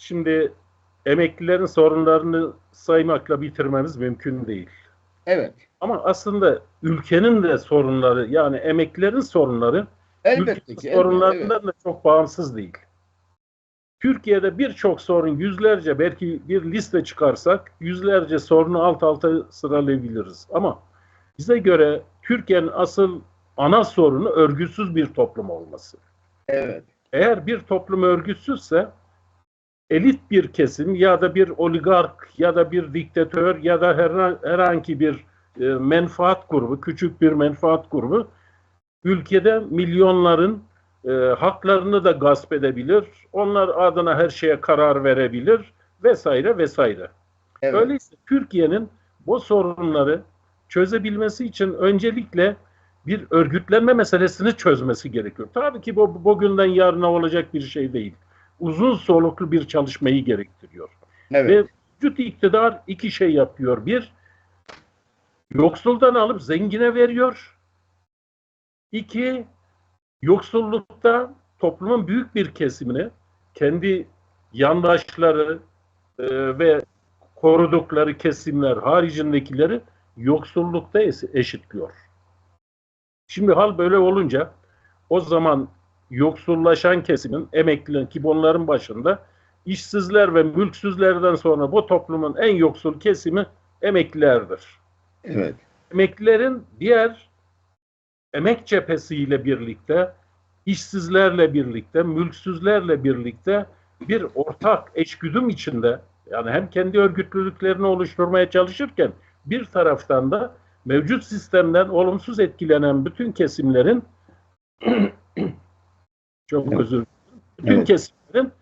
Şimdi emeklilerin sorunlarını saymakla bitirmemiz mümkün değil. Evet. Ama aslında ülkenin de sorunları yani emeklilerin sorunları Elbette ki. elbette, evet. sorunlarından da çok bağımsız değil. Türkiye'de birçok sorun yüzlerce belki bir liste çıkarsak yüzlerce sorunu alt alta sıralayabiliriz. Ama bize göre Türkiye'nin asıl ana sorunu örgütsüz bir toplum olması. Evet. Eğer bir toplum örgütsüzse elit bir kesim ya da bir oligark ya da bir diktatör ya da her, herhangi bir e, menfaat grubu, küçük bir menfaat grubu ülkede milyonların e, haklarını da gasp edebilir. Onlar adına her şeye karar verebilir vesaire vesaire. Evet. Öyleyse Türkiye'nin bu sorunları çözebilmesi için öncelikle bir örgütlenme meselesini çözmesi gerekiyor. Tabii ki bu bugünden yarına olacak bir şey değil. Uzun soluklu bir çalışmayı gerektiriyor. Evet. Ve mevcut iktidar iki şey yapıyor. Bir, yoksuldan alıp zengine veriyor. İki, yoksullukta toplumun büyük bir kesimini kendi yandaşları e, ve korudukları kesimler haricindekileri yoksullukta eşitliyor. Şimdi hal böyle olunca o zaman yoksullaşan kesimin emeklilerin ki onların başında işsizler ve mülksüzlerden sonra bu toplumun en yoksul kesimi emeklilerdir. Evet. Emeklilerin diğer emek cephesiyle birlikte, işsizlerle birlikte, mülksüzlerle birlikte bir ortak eşgüdüm içinde yani hem kendi örgütlülüklerini oluşturmaya çalışırken bir taraftan da mevcut sistemden olumsuz etkilenen bütün kesimlerin çok Evet. özür dilerim. Bütün Evet. kesimlerin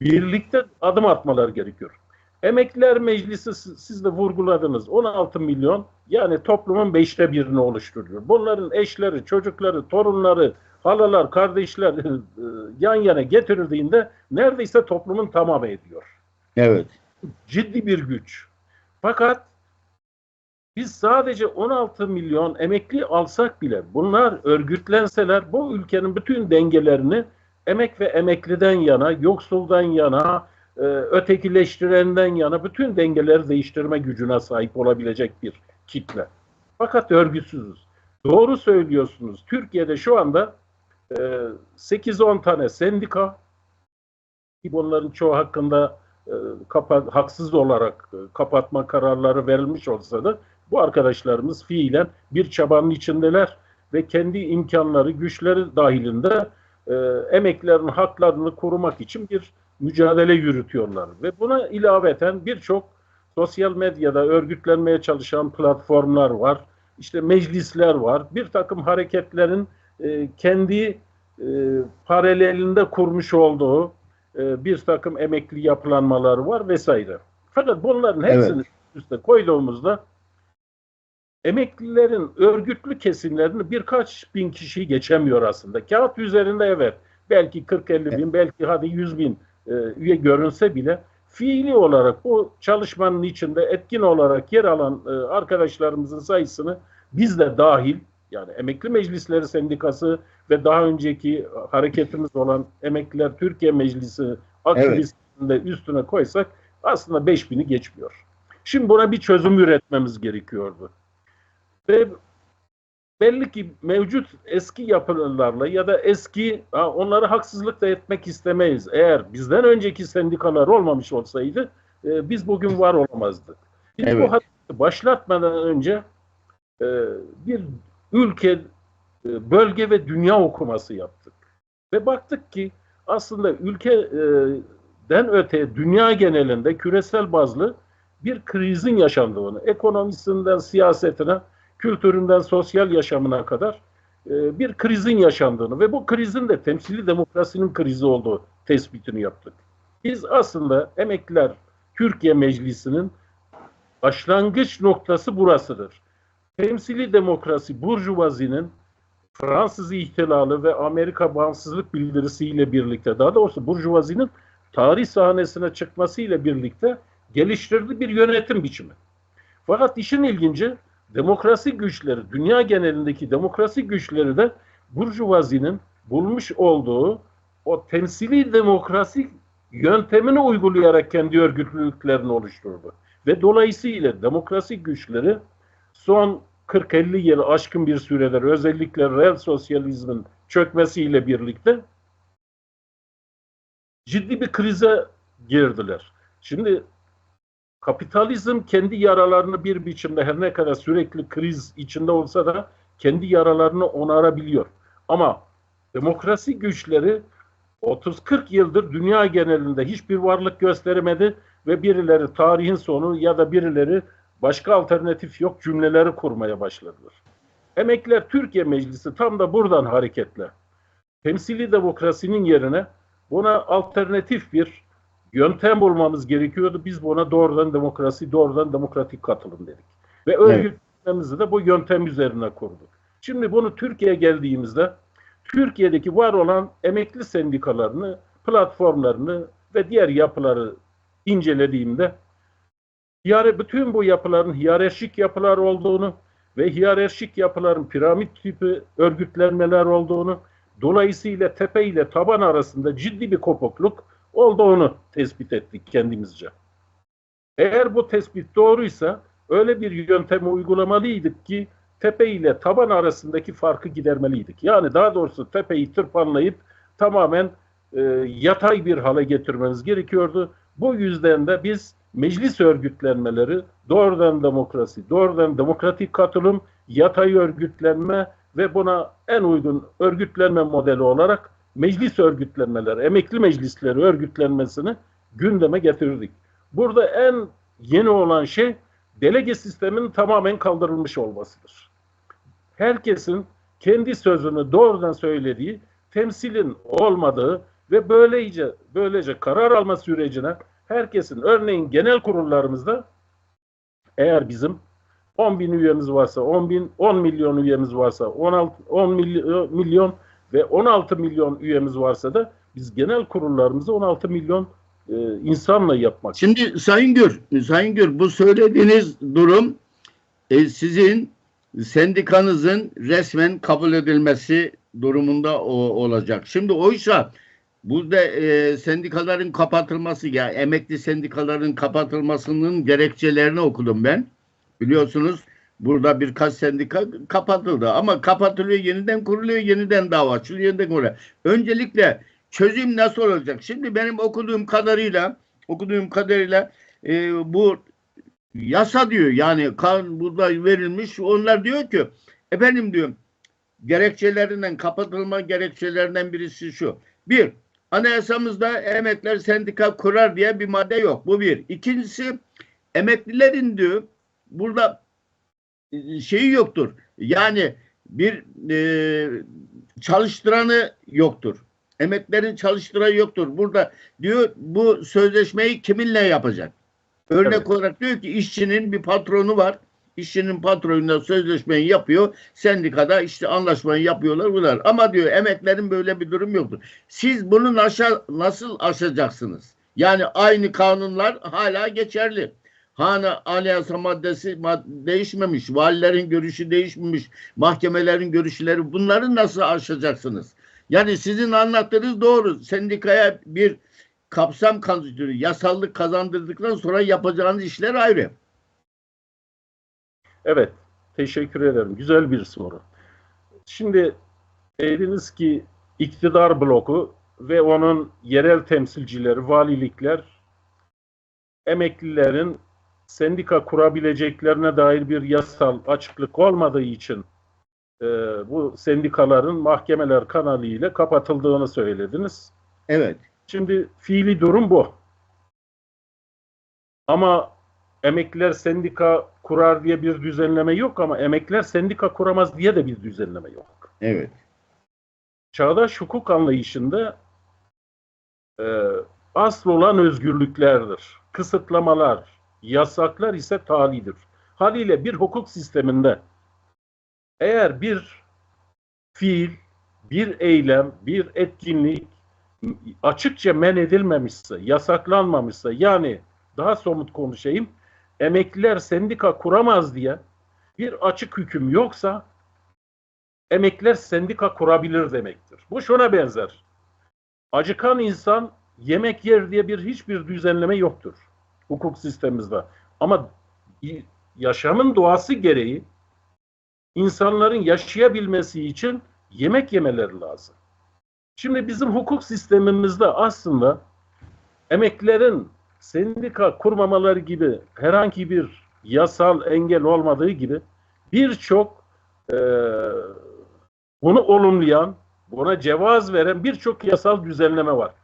birlikte adım atmaları gerekiyor. Emekliler Meclisi siz siz de vurguladınız. 16 milyon yani toplumun beşte birini oluşturuyor. Bunların eşleri, çocukları, torunları, halalar, kardeşler e, yan yana getirildiğinde neredeyse toplumun tamamı ediyor Evet. ciddi bir güç. Fakat biz sadece 16 milyon emekli alsak bile bunlar örgütlenseler bu ülkenin bütün dengelerini emek ve emekliden yana, yoksuldan yana, e, ötekileştirenden yana bütün dengeleri değiştirme gücüne sahip olabilecek bir kitle. Fakat örgütsüzüz. Doğru söylüyorsunuz. Türkiye'de şu anda e, 8-10 tane sendika ki bunların çoğu hakkında e, haksız olarak e, kapatma kararları verilmiş olsa da bu arkadaşlarımız fiilen bir çabanın içindeler ve kendi imkanları, güçleri dahilinde e, emeklerin haklarını korumak için bir mücadele yürütüyorlar. Ve buna ilaveten birçok sosyal medyada örgütlenmeye çalışan platformlar var. İşte meclisler var. Bir takım hareketlerin e, kendi e, paralelinde kurmuş olduğu e, bir takım emekli yapılanmaları var vesaire. Fakat bunların hepsini üste koyduğumuzda emeklilerin örgütlü kesimlerini birkaç bin kişiyi geçemiyor aslında. Kağıt üzerinde evet belki 40-50 bin belki hadi 100 bin e, üye görünse bile fiili olarak bu çalışmanın içinde etkin olarak yer alan e, arkadaşlarımızın sayısını biz de dahil yani Emekli Meclisleri Sendikası ve daha önceki hareketimiz olan Emekliler Türkiye Meclisi aktivistinde üstüne koysak aslında 5000'i geçmiyor. Şimdi buna bir çözüm üretmemiz gerekiyordu. Ve belli ki mevcut eski yapılarla ya da eski ha, onları haksızlık da etmek istemeyiz. Eğer bizden önceki sendikalar olmamış olsaydı e, biz bugün var olamazdık. Biz Evet. bu hareketi başlatmadan önce e, bir ülke, e, bölge ve dünya okuması yaptık. Ve baktık ki aslında ülkeden öte dünya genelinde küresel bazlı bir krizin yaşandığını, ekonomisinden siyasetine, kültüründen sosyal yaşamına kadar e, bir krizin yaşandığını ve bu krizin de temsili demokrasinin krizi olduğu tespitini yaptık. Biz aslında emekliler Türkiye Meclisi'nin başlangıç noktası burasıdır. Temsili demokrasi Burjuvazinin Fransız ihtilali ve Amerika bağımsızlık bildirisiyle birlikte daha doğrusu Burjuvazinin tarih sahnesine çıkmasıyla birlikte geliştirdiği bir yönetim biçimi. Fakat işin ilginci demokrasi güçleri, dünya genelindeki demokrasi güçleri de Burjuvazinin bulmuş olduğu o temsili demokrasi yöntemini uygulayarak kendi örgütlülüklerini oluşturdu. Ve dolayısıyla demokrasi güçleri son 40-50 yıl aşkın bir süredir özellikle reel sosyalizmin çökmesiyle birlikte ciddi bir krize girdiler. Şimdi kapitalizm kendi yaralarını bir biçimde her ne kadar sürekli kriz içinde olsa da kendi yaralarını onarabiliyor. Ama demokrasi güçleri 30-40 yıldır dünya genelinde hiçbir varlık gösteremedi ve birileri tarihin sonu ya da birileri başka alternatif yok cümleleri kurmaya başladılar. Emekliler Türkiye Meclisi tam da buradan hareketle temsili demokrasinin yerine buna alternatif bir yöntem bulmamız gerekiyordu. Biz buna doğrudan demokrasi, doğrudan demokratik katılım dedik. Ve örgütlememizi de bu yöntem üzerine kurduk. Şimdi bunu Türkiye'ye geldiğimizde Türkiye'deki var olan emekli sendikalarını, platformlarını ve diğer yapıları incelediğimde bütün bu yapıların hiyerarşik yapılar olduğunu ve hiyerarşik yapıların piramit tipi örgütlenmeler olduğunu, dolayısıyla tepe ile taban arasında ciddi bir kopukluk olduğunu tespit ettik kendimizce. Eğer bu tespit doğruysa öyle bir yöntemi uygulamalıydık ki tepe ile taban arasındaki farkı gidermeliydik. Yani daha doğrusu tepeyi tırpanlayıp tamamen e, yatay bir hale getirmemiz gerekiyordu. Bu yüzden de biz meclis örgütlenmeleri, doğrudan demokrasi, doğrudan demokratik katılım, yatay örgütlenme ve buna en uygun örgütlenme modeli olarak meclis örgütlenmeleri, emekli meclisleri örgütlenmesini gündeme getirdik. Burada en yeni olan şey delege sistemin tamamen kaldırılmış olmasıdır. Herkesin kendi sözünü doğrudan söylediği, temsilin olmadığı ve böylece böylece karar alma sürecine herkesin örneğin genel kurullarımızda eğer bizim 10 bin üyemiz varsa 10 bin 10 milyon üyemiz varsa 16 10 milyon, ve 16 milyon üyemiz varsa da biz genel kurullarımızı 16 milyon e, insanla yapmak. Şimdi Sayın Gür, Sayın Gür bu söylediğiniz durum e, sizin sendikanızın resmen kabul edilmesi durumunda o, olacak. Şimdi oysa burada e, sendikaların kapatılması ya emekli sendikaların kapatılmasının gerekçelerini okudum ben. Biliyorsunuz burada birkaç sendika kapatıldı ama kapatılıyor yeniden kuruluyor yeniden dava açılıyor yeniden kuruluyor. Öncelikle çözüm nasıl olacak? Şimdi benim okuduğum kadarıyla okuduğum kadarıyla e, bu yasa diyor yani kan burada verilmiş onlar diyor ki efendim diyor gerekçelerinden kapatılma gerekçelerinden birisi şu. Bir, anayasamızda emekler sendika kurar diye bir madde yok. Bu bir. İkincisi emeklilerin diyor burada şeyi yoktur. Yani bir e, çalıştıranı yoktur. Emeklerin çalıştıranı yoktur. Burada diyor bu sözleşmeyi kiminle yapacak? Örnek Evet. olarak diyor ki işçinin bir patronu var. İşçinin patronuyla sözleşmeyi yapıyor. Sendikada işte anlaşmayı yapıyorlar bunlar. Ama diyor emeklerin böyle bir durum yoktur. Siz bunu nasıl, nasıl aşacaksınız? Yani aynı kanunlar hala geçerli. Hani anayasa maddesi mad- değişmemiş, valilerin görüşü değişmemiş, mahkemelerin görüşleri bunları nasıl aşacaksınız? Yani sizin anlattığınız doğru. Sendikaya bir kapsam kazandırıyor. Yasallık kazandırdıktan sonra yapacağınız işler ayrı. Evet, teşekkür ederim. Güzel bir soru. Şimdi dediniz ki iktidar bloku ve onun yerel temsilcileri, valilikler emeklilerin sendika kurabileceklerine dair bir yasal açıklık olmadığı için e, bu sendikaların mahkemeler kanalıyla kapatıldığını söylediniz. Evet. Şimdi fiili durum bu. Ama emekliler sendika kurar diye bir düzenleme yok ama emekliler sendika kuramaz diye de bir düzenleme yok. Evet. Çağdaş hukuk anlayışında e, asıl olan özgürlüklerdir. Kısıtlamalar, yasaklar ise talidir. Haliyle bir hukuk sisteminde eğer bir fiil, bir eylem, bir etkinlik açıkça men edilmemişse, yasaklanmamışsa yani daha somut konuşayım, emekliler sendika kuramaz diye bir açık hüküm yoksa emekliler sendika kurabilir demektir. Bu şuna benzer. Acıkan insan yemek yer diye bir hiçbir düzenleme yoktur hukuk sistemimizde. Ama yaşamın doğası gereği insanların yaşayabilmesi için yemek yemeleri lazım. Şimdi bizim hukuk sistemimizde aslında emeklilerin sendika kurmamaları gibi herhangi bir yasal engel olmadığı gibi birçok eee bunu olumlayan, buna cevaz veren birçok yasal düzenleme var.